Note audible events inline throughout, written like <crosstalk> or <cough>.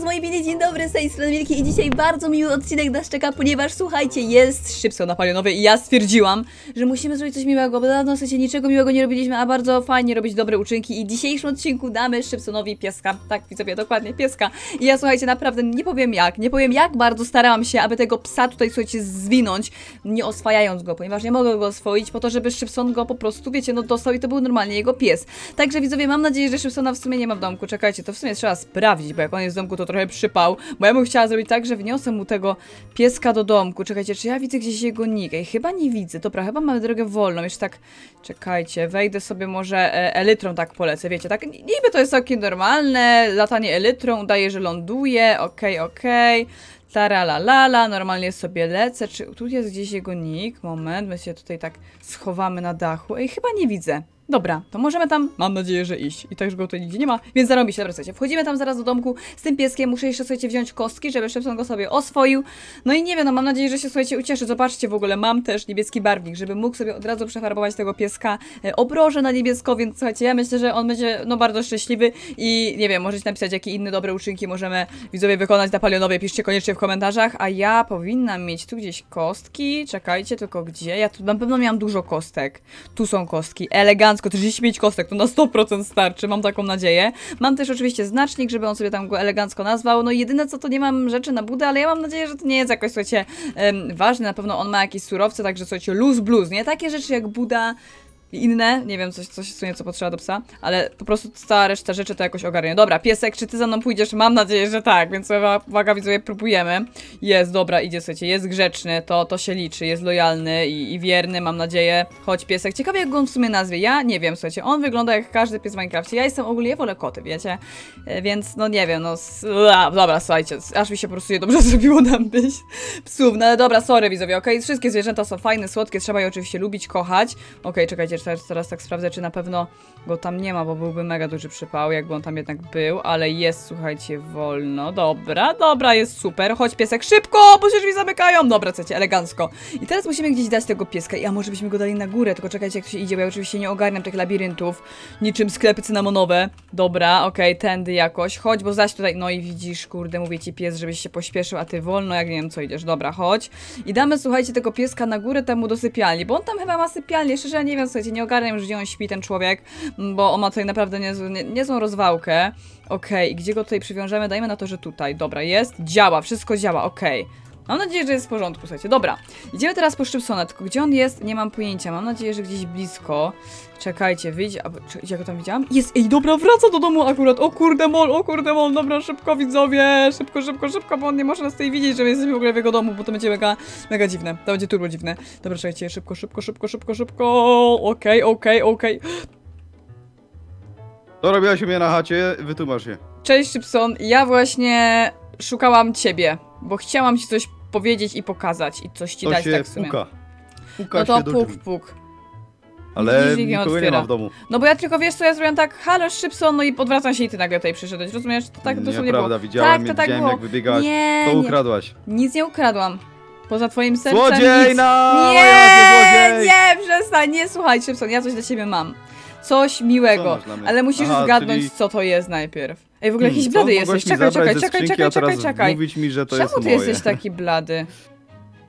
z mojej winy, dzień dobry, z tej strony Wielki i dzisiaj bardzo miły odcinek nas czeka, ponieważ słuchajcie, jest szybko na palionowej i ja stwierdziłam, że musimy zrobić coś miłego, bo dawno w sensie niczego miłego nie robiliśmy, a bardzo fajnie robić dobre uczynki i w dzisiejszym odcinku damy Szybsonowi pieska, tak widzowie, dokładnie, pieska. I ja słuchajcie, naprawdę nie powiem jak, nie powiem jak bardzo starałam się, aby tego psa tutaj, słuchajcie, zwinąć, nie oswajając go, ponieważ nie mogę go oswoić po to, żeby Szybson go po prostu, wiecie, no dostał i to był normalnie jego pies. Także widzowie, mam nadzieję, że Szybsona w sumie nie ma w domku, czekajcie, to w sumie trzeba sprawdzić, bo jak on jest w domku, to trochę przypał, bo ja bym chciała zrobić tak, że wniosę mu tego pieska do domku. Czekajcie, czy ja widzę gdzieś jego nick? Ej, chyba nie widzę. Dobra, chyba mamy drogę wolną. Jeszcze tak, czekajcie, wejdę sobie może e, elytrą tak polecę, wiecie, tak niby to jest całkiem normalne, latanie elytrą, udaje, że ląduje, okej, okej. Taralalala, normalnie sobie lecę. Czy tu jest gdzieś jego nick? Moment, my się tutaj tak schowamy na dachu. Ej, chyba nie widzę. Dobra, to możemy tam, mam nadzieję, że iść. I tak, że go tutaj nigdzie nie ma, więc zarobi się. Dobra, słuchajcie, wchodzimy tam zaraz do domku z tym pieskiem. Muszę jeszcze, słuchajcie, wziąć kostki, żeby Szepson go sobie oswoił. No i nie wiem, no mam nadzieję, że się, słuchajcie, ucieszy. Zobaczcie, w ogóle mam też niebieski barwnik, żeby mógł sobie od razu przefarbować tego pieska e, obroże na niebiesko, więc słuchajcie, ja myślę, że on będzie, no, bardzo szczęśliwy i nie wiem, możecie napisać, jakie inne dobre uczynki możemy widzowie wykonać na palionowej. Piszcie koniecznie w komentarzach, a ja powinnam mieć tu gdzieś kostki. Czekajcie, tylko gdzie? Ja tu na pewno miałam dużo kostek. Tu są kostki. Elegancko, 35 kostek, to na 100% starczy, mam taką nadzieję. Mam też oczywiście znacznik, żeby on sobie tam go elegancko nazwał. No jedyne co to nie mam rzeczy na budę, ale ja mam nadzieję, że to nie jest jakoś, słuchajcie, ważne. Na pewno on ma jakieś surowce, także słuchajcie, luz blues, nie? Takie rzeczy jak buda inne, nie wiem, coś, coś w sumie, co potrzeba do psa, ale po prostu cała reszta rzeczy to jakoś ogarnie. Dobra, piesek, czy ty za mną pójdziesz? Mam nadzieję, że tak, więc uwaga, widzowie, próbujemy. Jest, dobra, idzie, słuchajcie, jest grzeczny, to, to się liczy, jest lojalny i, i wierny, mam nadzieję. Chodź, piesek. Ciekawe, jak go on w sumie nazwie. Ja nie wiem, słuchajcie, on wygląda jak każdy pies w Minecrafcie. Ja jestem ogólnie, wolę koty, wiecie? E, Więc, no nie wiem, no, dobra, słuchajcie, aż mi się po prostu niedobrze <laughs> zrobiło nam być psów, no ale dobra, sorry widzowie, okej, wszystkie zwierzęta są fajne, słodkie, trzeba je oczywiście lubić, kochać. Okej, czekajcie, teraz, teraz tak sprawdzę, czy na pewno go tam nie ma, bo byłby mega duży przypał, jakby on tam jednak był, ale jest, słuchajcie, wolno. Dobra, dobra, jest super. Chodź piesek, szybko, bo się drzwi zamykają. Dobra, chcecie, elegancko. I teraz musimy gdzieś dać tego pieska. I a może byśmy go dali na górę, tylko czekajcie, jak to się idzie, bo ja oczywiście nie ogarniam tych labiryntów, niczym sklepy cynamonowe. Dobra, okej, tędy jakoś. Chodź, bo zaś tutaj, no i widzisz, kurde, mówię ci pies, żebyś się pośpieszył, a ty wolno, jak nie wiem co idziesz. Dobra, chodź. I damy, słuchajcie, tego pieska na górę temu do sypialni, bo on tam chyba ma sypialnię. Szczerze, ja nie wiem, słuchajcie, nie ogarniam już, gdzie on śpi, ten człowiek, bo on ma tutaj naprawdę nie, niezłą rozwałkę. Okej, gdzie go tutaj przywiążemy? Dajmy na to, że tutaj. Dobra, jest, działa, wszystko działa, okej. Mam nadzieję, że jest w porządku, słuchajcie. Dobra, idziemy teraz po Szybsona, tylko gdzie on jest, nie mam pojęcia. Mam nadzieję, że gdzieś blisko. Czekajcie, wyjdź, a, czy, gdzie go tam widziałam? Jest, ej, dobra, wraca do domu akurat. O kurde mol, o kurde mol, dobra, szybko widzowie, szybko, szybko, szybko, bo on nie może nas tutaj widzieć, że my jesteśmy w ogóle w jego domu, bo to będzie mega, mega dziwne. To będzie turbo dziwne. Dobra, czekajcie, szybko, szybko, szybko, szybko, szybko. Okej, okej, okej. To robiłaś u mnie na chacie, wytłumacz się. Cześć Szybson, ja właśnie szukałam ciebie, bo chciałam ci coś powiedzieć i pokazać i coś ci To dać się tak w sumie. puka. Puka No to się do puk, drzwi. puk. Ale Nikt nie nikogo nie otwiera. ma w domu. No bo ja tylko wiesz co, ja zrobiłam tak, halo Szybson, no i podwracam się i ty nagle tutaj przyszedłeś, rozumiesz? To tak dosłownie Nieprawda, było. widziałem, tak, to tak widziałem było. jak wybiegałaś. Nie, To nie, ukradłaś. nic nie ukradłam. Poza twoim sercem Złodziej nic. na Nie, złodziej! nie, przestań, nie słuchaj Szybson, ja coś dla ciebie mam. Coś Co miłego, masz dla mnie? ale musisz Aha, zgadnąć czyli- co to jest najpierw. Ej, w ogóle jakiś Hmm, blady jesteś, czekaj, czekaj, ze czekaj, czekaj, czekaj, czekaj. mówić mi, że to Czemu jest ty moje. jesteś taki blady?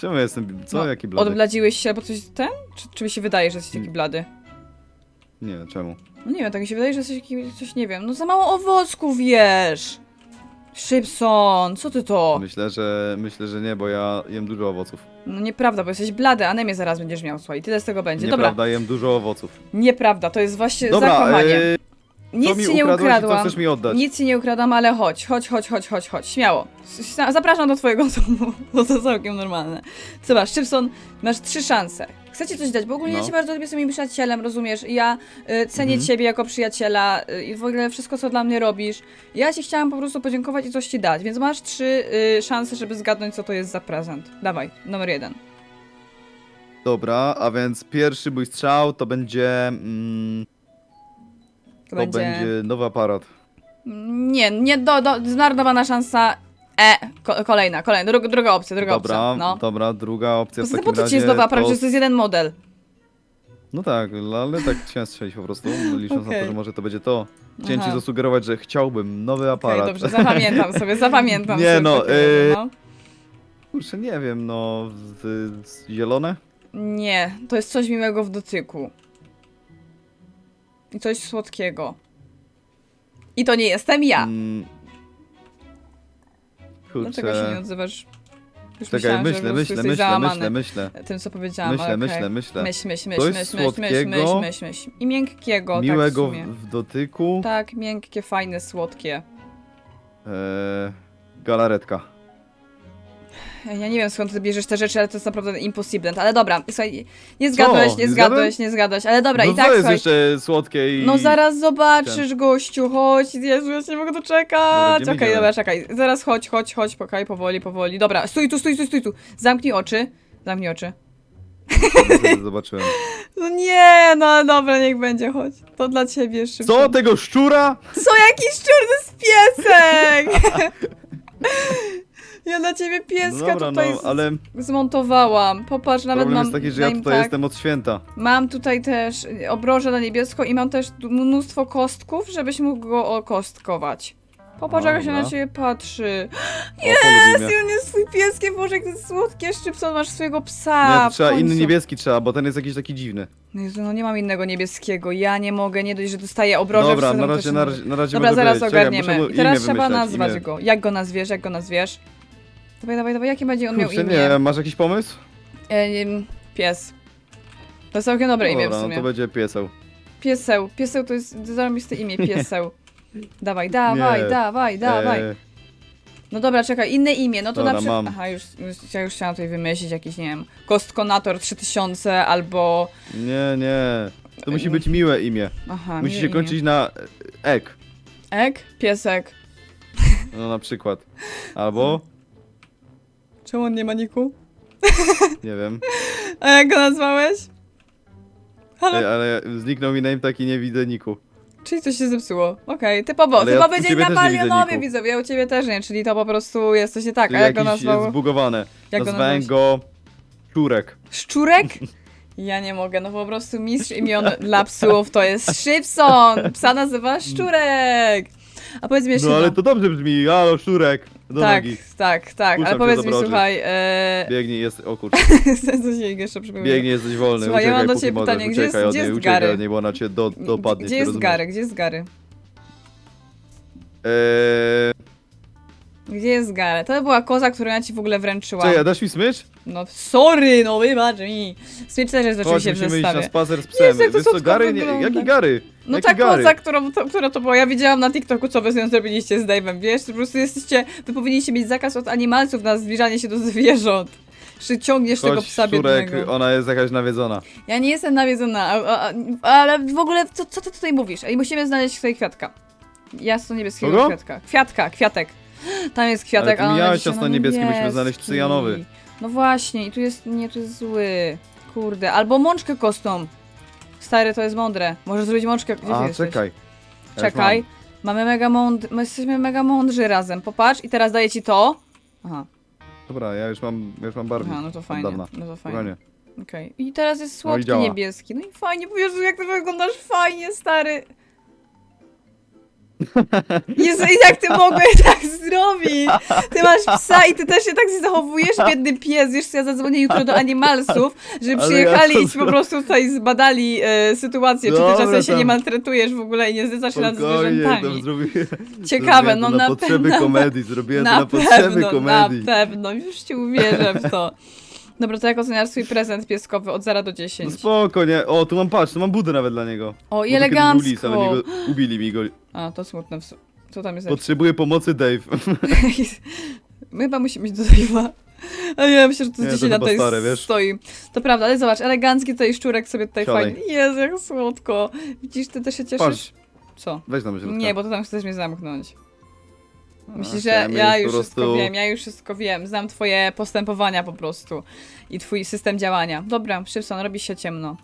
Czemu jestem, co, No, jaki blady? Odbladziłeś się, bo coś ten? Czy, czy mi się wydaje, że jesteś taki Hmm. blady? Nie, czemu? No nie wiem, tak mi się wydaje, że jesteś taki, coś nie wiem. No za mało owocków wiesz. Szybson, co ty to? Myślę, że myślę, że nie, bo ja jem dużo owoców. No nieprawda, bo jesteś blady, anemię zaraz będziesz miał, słuchaj, tyle z tego będzie. Dobra, Nieprawda, jem dużo owoców. nieprawda, to jest właśnie Dobra, zakłamanie. e, co Nic mi ci nie ukradłaś i co ukradłam. chcesz mi oddać? Nic ci nie ukradłam, ale chodź, chodź, chodź, chodź, chodź, chodź, śmiało. S- Zapraszam do twojego <laughs> domu, bo to całkiem normalne. Zobacz, Szybson, masz trzy szanse. Chcę ci coś dać, bo ogólnie ja No. cię bardzo lubię, jestem moim przyjacielem, rozumiesz? I ja y, cenię Mhm. ciebie jako przyjaciela y, i w ogóle wszystko, co dla mnie robisz. Ja ci chciałam po prostu podziękować i coś ci dać, więc masz trzy y, szanse, żeby zgadnąć, co to jest za prezent. Dawaj, numer jeden. Dobra, a więc pierwszy mój strzał to będzie... Mm, To, to będzie... nowy aparat. Nie, nie, do, do, zmarnowana szansa. E, ko, kolejna, kolejna, druga, druga opcja, druga Dobra, opcja. No. dobra, druga opcja w Poza tym takim po co ci razie jest nowy aparat, to... to jest jeden model. No tak, ale tak chciałem strzelić po prostu, licząc na Okej. to, że może to będzie to. Chciałem ci Aha. zasugerować, że chciałbym nowy Okej, aparat. dobrze, zapamiętam <laughs> sobie, zapamiętam Nie sobie. no, y- razie, no. Kurczę, nie wiem, no... Z, z zielone? Nie, to jest coś miłego w dotyku. I coś słodkiego. I to nie jestem ja. Mm. Dlaczego się nie Kurczę... odzywasz? Już Czekaj, myślałam, że myślę, myślę, myślę, załamany myślę, myślę. Tym, co powiedziałam, Myślę, ale myślę, myślę. Myśl, myśl, myśl, Coś myśl, myśl, myśl, myśl, myśl, myśl. I miękkiego, Miłego tak w w, dotyku. Tak, miękkie, fajne, słodkie. E, galaretka. Ja nie wiem skąd ty bierzesz te rzeczy, ale to jest naprawdę impossible. Ale dobra, słuchaj, nie zgadłeś, nie Nie zgadłeś, nie zgadłeś, ale dobra, no i tak co jest słuchaj. jeszcze słodkie i... No zaraz zobaczysz, gościu, chodź, Jezu, ja się nie mogę doczekać. Dobra, Okej, gdzie my dobra, idziemy? czekaj, zaraz chodź, chodź, chodź, pokaj, powoli, powoli. Dobra, stój tu, stój tu, stój tu. Zamknij oczy, zamknij oczy. Zobaczyłem. <laughs> No nie, no dobra, niech będzie, chodź. To dla ciebie szybko. Co, tego szczura? Co, jakiś szczur, to jest piesek! <laughs> <laughs> ja dla ciebie pieska No dobra, tutaj no, z- ale zmontowałam. Popatrz, nawet problem mam... jest taki, że ja name tutaj tag. jestem od święta. Mam tutaj też obroże na niebiesko i mam też mnóstwo kostków, żebyś mógł go okostkować. Popatrz, jak się Dobra. na ciebie patrzy. Jest, on jest twój pieskiem, Boże, jak to jest słodkie, Szczypson, masz swojego psa. Nie, to w trzeba inny niebieski trzeba, bo ten jest jakiś taki dziwny. No Jezu, no nie mam innego niebieskiego, ja nie mogę, nie dość, że dostaję obroże. Dobra, wszyscy na tam razie, też na razie, na razie Dobra, zaraz. Czekaj, ogarniemy. muszę mu I teraz trzeba nazwać imię. go. Jak go nazwiesz, jak go nazwiesz? Dawaj, dawaj, dawaj, jakie będzie on miał Kurczę, imię? nie, masz jakiś pomysł? E, nie, pies. To jest całkiem dobre imię w Dobra, no sumie. to będzie pieseł. Pieseł. Pieseł to jest zarobiste imię, <laughs> pieseł. Dawaj, dawaj, Nie. dawaj, dawaj. Eee, No dobra, czekaj, inne imię, no to Dobra, na przykład... mam. Aha, już, już, ja już chciałam tutaj wymyślić jakiś, nie wiem, Kostkonator 3000 albo... nie, nie. To musi być miłe imię. Aha, Musi miłe się imię. kończyć na e, ek. Ek? Piesek. No na przykład. Albo, <laughs> Czemu on nie ma niku? nie wiem. A jak go nazwałeś? Halo? Ej, ale zniknął mi name taki nie widzę niku. Czyli coś się zepsuło. Okej, typowo, Ale ja u ciebie na też nie widzę palionowie, niku. widzowie, ja u ciebie też nie, czyli to po prostu jest coś nie tak. A Czyli jak go jakiś nazwał? jest zbugowane. Jak go Nazwałem nazwałeś? go Szczurek. Szczurek? <laughs> Ja nie mogę, no po prostu mistrz imion dla psów to jest Szybson. Psa nazywa Szczurek. A powiedz mi jeszcze No ale jedno. to dobrze brzmi, halo Szczurek. Do Tak, nogi. tak, tak, Puszczam ale cię powiedz mi, słuchaj, e... Biegnij, jest, o kurczę, <laughs> co się jeszcze przypomina? biegnij, jesteś wolny, Słuchaj, ja uciekaj mam do póki ciebie pytanie, gdzie jest- uciekaj od gdzie niej, jest uciekaj Gary? od niej, bo ona cię do, dopadnie. Gdzie cię, jest rozumiesz? Gary? Gdzie jest Gary? Eee, Gdzie jest Gary? To była koza, którą ja ci w ogóle wręczyłam. czekaj, dasz mi smycz? No sorry, no wybacz mi. Smycz też jest Chodź, oczywiście w musimy iść na zestawie. spacer z psem. Jezu, jak to Wiesz co, słodko Gary? Nie, wygląda. jaki Gary? No jaki ta Gary? koza, którą, to, która to była, ja widziałam na TikToku, co wy z nią zrobiliście z Dave'em, wiesz? Po prostu jesteście, wy powinniście mieć zakaz od animalców na zbliżanie się do zwierząt. Czy ciągniesz tego Chodź, psa Szczurek, ona jest jakaś nawiedzona. Ja nie jestem nawiedzona, a, a, ale w ogóle, co, co ty tutaj mówisz? Ej, musimy znaleźć tutaj kwiatka. Jasno-niebieskiego Kogo? kwiatka. Kwiatka, kwiatek. Tam jest kwiatek, Ale ty a on miałeś jasno-niebieski, musimy znaleźć cyjanowy. No właśnie, i tu jest, nie, tu jest zły. Kurde, albo mączkę kostą. Stary, to jest mądre. Może zrobić mączkę, gdzie ty A, jesteś? czekaj. Ja już Czekaj. Mamy mega mąd... My jesteśmy mega mądrzy razem. Popatrz i teraz daję ci to. Aha, mam. Dobra, ja już mam, ja już mam barwnik. aha no to od fajnie. dawna. No to fajnie. Okej. I teraz jest No słodki działa. niebieski. No i fajnie, powiesz, jak ty wyglądasz fajnie, stary. Jezu, i jak ty mogłeś <laughs> tak zrobić? Ty masz psa i ty też się tak zachowujesz, biedny pies. Wiesz co, ja zadzwonię jutro do Animalsów, żeby Ale przyjechali ja to i ci po prostu tutaj zbadali e, sytuację, czy ty Dobra, czasem się nie tam. maltretujesz w ogóle i nie zdecydasz się nad Spokojnie, zwierzętami. zrobiłem. Ciekawe, zrobiłem no to na na potrzeby pewno. komedii, zrobiłem to Na potrzeby komedii. na pewno, już ci uwierzę w to. Dobra, to jak oceniasz swój prezent pieskowy od 0 do 10? No spoko, nie. O, tu mam patrz, tu mam budę nawet dla niego. O, Bo i to kiedyś był elegancko. lis, ale mi go, ubili mi go. A, to smutne. w su- Co tam jest? Potrzebuję pomocy Dave. <laughs> My chyba musimy iść do Dave'a. A ja myślę, że to Nie, to dzisiaj na chyba tej stare, wiesz? stoi. To prawda, ale zobacz, elegancki tutaj szczurek sobie tutaj Siadaj. fajnie. Jezu, jak słodko. Widzisz, ty też się cieszysz? Patrz, Co? weź tam środka. Nie, bo to tam chcesz mnie zamknąć. Myślisz, że chciałem ja mieć już wszystko prostu- wiem, ja już wszystko wiem. Znam twoje postępowania po prostu. I twój system działania. Dobra, Szybson, robi się ciemno.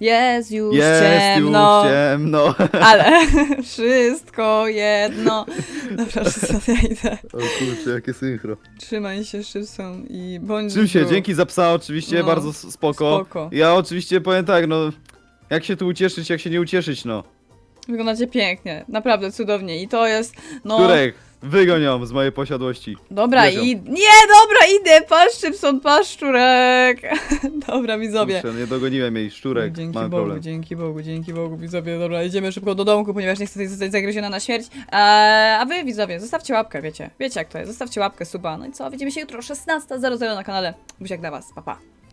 Jest już Jest ciemno, już ciemno. <laughs> ale <laughs> wszystko jedno. Dobra, <laughs> Szybson, ja idę. O kurczę, jakie synchro. Trzymaj się, Szybson, i bądź Czym się, dzięki za psa oczywiście, No, bardzo s- spoko. Spoko. Ja oczywiście powiem tak, no... Jak się tu ucieszyć, jak się nie ucieszyć, no? Wyglądacie pięknie, naprawdę cudownie i to jest, no... Których wygonią z mojej posiadłości. Dobra, Wiedział. i... Nie, dobra, idę, patrz Szybson, patrz szczurek. <laughs> dobra, widzowie. Kurczę, nie dogoniłem jej, szczurek, Dzięki mamy Bogu, problem. dzięki Bogu, dzięki Bogu, widzowie. Dobra, idziemy szybko do domku, ponieważ nie chcę tutaj zostać zagryziona na śmierć. Eee, a wy, widzowie, zostawcie łapkę, wiecie. Wiecie jak to jest, zostawcie łapkę, suba. No i co, widzimy się jutro o 16.00 na kanale. Buziak dla was, pa pa.